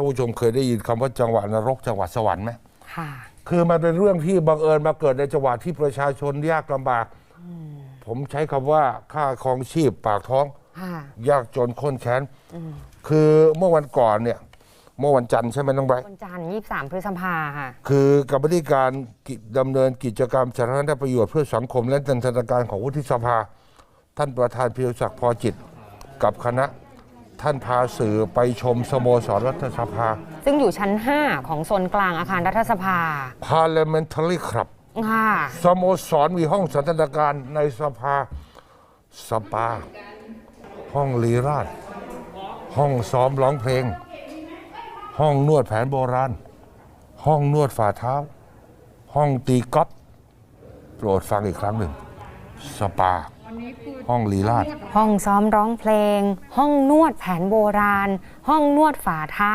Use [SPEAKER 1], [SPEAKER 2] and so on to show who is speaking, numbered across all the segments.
[SPEAKER 1] ท่านผู้ชมเคยได้ยินคำว่าจังหวัดนรกจังหวัดสวรรค์ไหม
[SPEAKER 2] ค่ะ
[SPEAKER 1] คือมันเป็นเรื่องที่บังเอิญมาเกิดในจังหวัดที่ประชาชนยากลำบากผมใช้คำว่าค่าครองชีพปากท้อง
[SPEAKER 2] ค่ะ
[SPEAKER 1] ยากจนข้นแค้นคือเมื่อวันก่อนเนี่ย เมื่อวันจันทร์ใช่ไหมน้องไบรท์
[SPEAKER 2] วันจันทร์23พฤษภาค่ะ
[SPEAKER 1] คือกรรมธิการกิดำเนินกิจกรรมสาธารณประโยชน์เพื่อสังคมและนันทนาการของวุฒิสภา ท่านประธานพิรศักดิ์พอจิต กับคณะ ท่านพาสื่อไปชมสโมสรรัฐสภา
[SPEAKER 2] ซึ่งอยู่ชั้น 5 ของโซนกลางอาคารรัฐสภา
[SPEAKER 1] Parliamentary Club
[SPEAKER 2] ค่ะ
[SPEAKER 1] สโมสรมีห้องสันทนาการในสภา สปา ห้องลีราช ห้องซ้อมร้องเพลง ห้องนวดแผนโบราณ ห้องนวดฝ่าเท้า ห้องตีกอล์ฟโปรดฟังอีกครั้งหนึ่ง สปา ห้องลีราช
[SPEAKER 2] ห้องซ้อมร้องเพลง ห้องนวดแผนโบราณ ห้องนวดฝ่าเท้า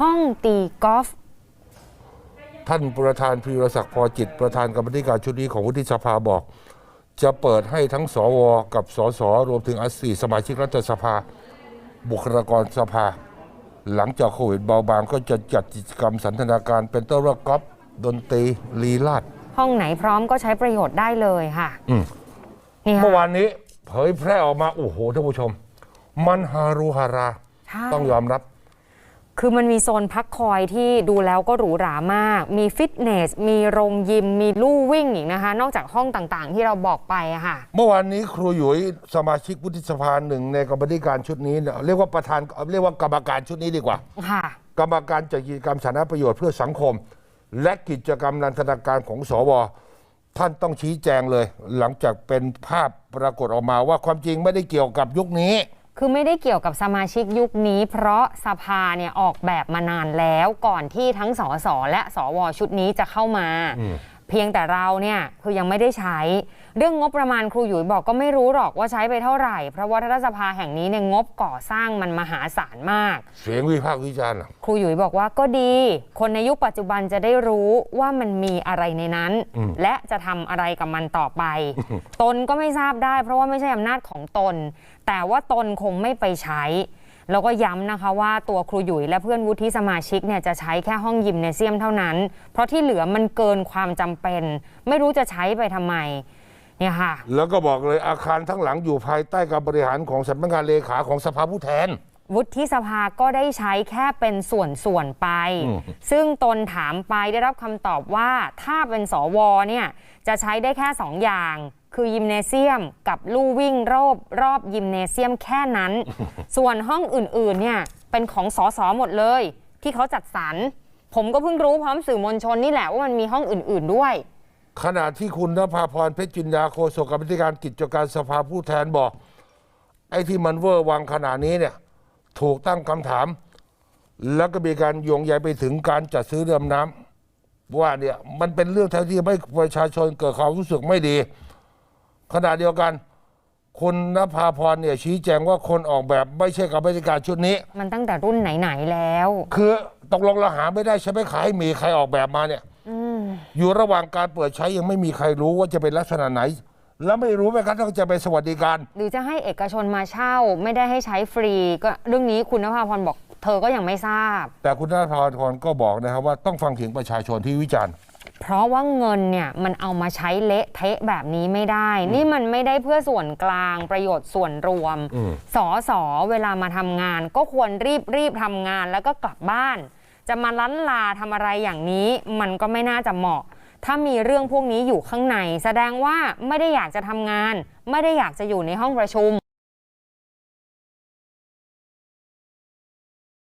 [SPEAKER 2] ห้องตีกอล์ฟ
[SPEAKER 1] ท่านประธานพีรศักดิ์พอจิต ประธานกรรมธิการชุดนี้ของวุฒิสภาบอก จะเปิดให้ทั้งสวกับสสรวมถึงอัสีสมาชิกรัฐสภา บุคลากรสภา หลังจากโควิดเบาบางก็จะจัดกิจกรรมสันทนาการเป็นต้นว่ากอล์ฟดนตรีลีลาด
[SPEAKER 2] ห้องไหนพร้อมก็ใช้ประโยชน์ได้เลยค่ะ
[SPEAKER 1] อืม
[SPEAKER 2] นี่
[SPEAKER 1] เมื่อ
[SPEAKER 2] ค่ะ
[SPEAKER 1] วานนี้เผยแพร่ออกมา โอ้โหท่านผู้ชม มันฮารุฮารา
[SPEAKER 2] ใช่
[SPEAKER 1] ต้องยอมรับ
[SPEAKER 2] คือมันมีโซนพักคอยที่ดูแล้วก็หรูหรามาก มีฟิตเนส มีโรงยิม มีลู่วิ่งอีกนะคะ นอกจากห้องต่างๆ ที่เราบอกไปอะค่ะ
[SPEAKER 1] เมื่อวานนี้ครูหยุยสมาชิกวุฒิสภาหนึ่งในกรรมธิการชุดนี้เนี่ยเรียกว่าประธานเรียกว่ากรรมการชุดนี้ดีกว่า
[SPEAKER 2] ค่ะ
[SPEAKER 1] กรรมการจัดกิจกรรมสาธารณประโยชน์เพื่อสังคม และกิจกรรมนันทนาการของสว ท่านต้องชี้แจงเลย หลังจากเป็นภาพปรากฏออกมาว่าความจริงไม่ได้เกี่ยวกับยุคนี้
[SPEAKER 2] คือไม่ได้เกี่ยวกับสมาชิกยุคนี้ เพราะสภาเนี่ยออกแบบมานานแล้วก่อนที่ทั้งสสและสวชุดนี้จะเข้ามา เพียงแต่เราเนี่ยคือยังไม่ได้ใช้ เรื่องงบประมาณครูหยุยบอกก็ไม่รู้หรอกว่าใช้ไปเท่าไหร่ เพราะว่ารัฐสภาแห่งนี้เนี่ยงบก่อสร้างมันมหาศาลมาก
[SPEAKER 1] เสียงวิพากษ์วิจารณ์อะ
[SPEAKER 2] ครูหยุยบอกว่าก็ดี คนในยุคปัจจุบันจะได้รู้ว่ามันมีอะไรในนั้น และจะทำอะไรกับมันต่อไป ตนก็ไม่ทราบได้ เพราะว่าไม่ใช่อำนาจของตน แต่ว่าตนคงไม่ไปใช้ แล้วก็ย้ำนะคะว่าตัวครูหยุยและเพื่อนวุฒิสมาชิกเนี่ยจะใช้แค่ห้องยิมเนเซียมเท่านั้น เพราะที่เหลือมันเกินความจำเป็น ไม่รู้จะใช้ไปทำไมเนี่ยค่ะ
[SPEAKER 1] แล้วก็บอกเลยอาคารทั้งหลังอยู่ภายใต้การบริหารของสำนักงานเลขาของสภาผู้แทน
[SPEAKER 2] วุฒิสภาก็ได้ใช้แค่เป็นส่วนๆไป
[SPEAKER 1] อืม
[SPEAKER 2] ซึ่งตนถามไปได้รับคำตอบว่าถ้าเป็นสวเนี่ยจะใช้ได้แค่2อย่าง คือยิมเนเซียมกับลู่วิ่งรอบรอบยิมเนเซียมแค่นั้น ส่วนห้องอื่นๆเนี่ยเป็นของสสหมดเลย ที่เขาจัดสรร ผมก็เพิ่งรู้พร้อมสื่อมวลชนนี่แหละว่ามันมีห้องอื่นๆด้วย
[SPEAKER 1] ขณะที่คุณนภาพรเพชรจินดาโฆษกกรรมธิการกิจการสภาผู้แทนบอก ไอ้ที่มันเวอร์วังขนาดนี้เนี่ย ถูกตั้งคำถาม แล้วก็มีการโยงใยไปถึงการจัดซื้อเรือดำน้ำว่าเนี่ยมันเป็นเรื่องที่ไม่ประชาชนเกิดความรู้สึกไม่ดี ขณะเดียวกันคุณนภาพรเนี่ยชี้แจงว่าคนออกแบบไม่ใช่กรรมธิการชุดนี้
[SPEAKER 2] มันตั้งแต่รุ่นไหน ๆ แล้ว
[SPEAKER 1] คือตกลงเราหาไม่ได้ใช่ไหมขายมีใครออกแบบมาเนี่ยอยู่ระหว่างการเปิดใช้ยังไม่มีใครรู้ว่าจะเป็นลักษณะไหน แล้วไม่รู้แม้กระทั่งจะเป็นสวัสดิการ
[SPEAKER 2] หรือจะให้เอกชนมาเช่าไม่ได้ให้ใช้ฟรี ก็เรื่องนี้คุณนภาพรบอกเธอก็ยังไม่ทราบ
[SPEAKER 1] แต่คุณนภาพรก็บอกนะครับว่าต้องฟังเสียงประชาชนที่วิจารณ์
[SPEAKER 2] เพราะว่าเงินเนี่ยมันเอามาใช้เละเทะแบบนี้ไม่ได้ นี่มันไม่ได้เพื่อส่วนกลางประโยชน์ส่วนรวม
[SPEAKER 1] อืม
[SPEAKER 2] สอสอเวลามาทำงาน ก็ควรรีบรีบทำงานแล้วก็กลับบ้าน จะมาลั้นลาทำอะไรอย่างนี้ มันก็ไม่น่าจะเหมาะ ถ้ามีเรื่องพวกนี้อยู่ข้างใน แสดงว่าไม่ได้อยากจะทำงาน ไม่ได้อยากจะอยู่ในห้องประชุม